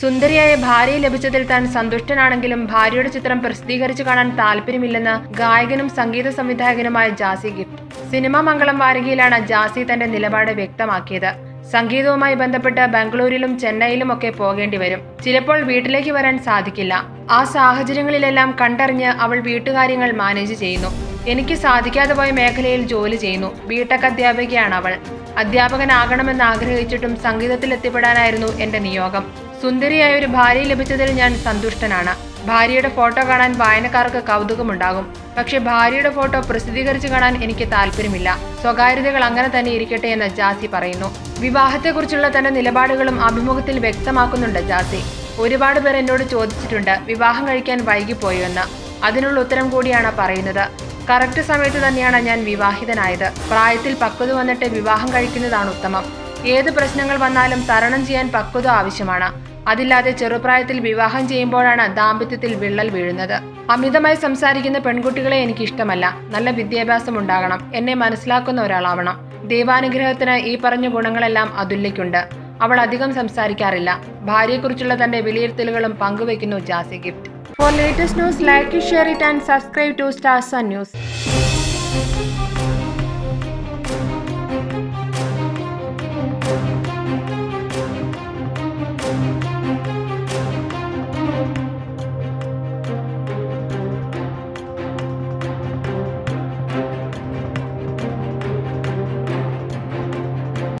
സുന്ദരിയായ ഭാര്യയെ ലഭിച്ചതിൽ താൻ സന്തുഷ്ടനാണെങ്കിലും ഭാര്യയുടെ ചിത്രം പ്രസിദ്ധീകരിച്ചു കാണാൻ താല്പര്യമില്ലെന്ന് ഗായകനും സംഗീത സംവിധായകനുമായ ജാസി ഗിഫ്റ്റ്. സിനിമാ മംഗളം വാരികയിലാണ് ജാസി തന്റെ നിലപാട് വ്യക്തമാക്കിയത്. സംഗീതവുമായി ബന്ധപ്പെട്ട് ബംഗളൂരിലും ചെന്നൈയിലും ഒക്കെ പോകേണ്ടി വരും. ചിലപ്പോൾ വീട്ടിലേക്ക് വരാൻ സാധിക്കില്ല. ആ സാഹചര്യങ്ങളിലെല്ലാം കണ്ടറിഞ്ഞ് അവൾ വീട്ടുകാര്യങ്ങൾ മാനേജ് ചെയ്യുന്നു. എനിക്ക് സാധിക്കാതെ പോയ മേഖലയിൽ ജോലി ചെയ്യുന്നു. ബിടെക് അധ്യാപികയാണ് അവൾ. അധ്യാപകനാകണമെന്ന് ആഗ്രഹിച്ചിട്ടും സംഗീതത്തിൽ എത്തിപ്പെടാനായിരുന്നു എന്റെ നിയോഗം. സുന്ദരിയായ ഒരു ഭാര്യ ലഭിച്ചതിൽ ഞാൻ സന്തുഷ്ടനാണ്. ഭാര്യയുടെ ഫോട്ടോ കാണാൻ വായനക്കാർക്ക് കൗതുകമുണ്ടാകും. പക്ഷേ ഭാര്യയുടെ ഫോട്ടോ പ്രസിദ്ധീകരിച്ചു കാണാൻ എനിക്ക് താല്പര്യമില്ല. സ്വകാര്യതകൾ അങ്ങനെ തന്നെ ഇരിക്കട്ടെ എന്ന് ജാസി പറയുന്നു. വിവാഹത്തെക്കുറിച്ചുള്ള തന്റെ നിലപാടുകളും അഭിമുഖത്തിൽ വ്യക്തമാക്കുന്നുണ്ട് ജാസി. ഒരുപാട് പേർ എന്നോട് ചോദിച്ചിട്ടുണ്ട് വിവാഹം കഴിക്കാൻ വൈകിപ്പോയോ എന്ന്. അതിനുള്ള ഉത്തരം കൂടിയാണ് പറയുന്നത്. കറക്റ്റ് സമയത്ത് തന്നെയാണ് ഞാൻ വിവാഹിതനായത്. പ്രായത്തിൽ പക്വത വന്നിട്ട് വിവാഹം കഴിക്കുന്നതാണ് ഉത്തമം. ഏത് പ്രശ്നങ്ങൾ വന്നാലും തരണം ചെയ്യാൻ പക്വത ആവശ്യമാണ്. അതില്ലാതെ ചെറുപ്രായത്തിൽ വിവാഹം ചെയ്യുമ്പോഴാണ് ദാമ്പത്യത്തിൽ വിള്ളൽ വീഴുന്നത്. അമിതമായി സംസാരിക്കുന്ന പെൺകുട്ടികളെ എനിക്ക് ഇഷ്ടമല്ല നല്ല വിദ്യാഭ്യാസം ഉണ്ടാകണം. എന്നെ മനസ്സിലാക്കുന്ന ഒരാളാവണം. ദൈവാനുഗ്രഹത്തിന് ഈ പറഞ്ഞ ഗുണങ്ങളെല്ലാം അതുല്യക്കുണ്ട്. അവൾ അധികം സംസാരിക്കാറില്ല. ഭാര്യയെക്കുറിച്ചുള്ള തന്റെ വിലയിരുത്തലുകളും പങ്കുവയ്ക്കുന്നു Jassie Gift. For latest news like share it and subscribe to stars news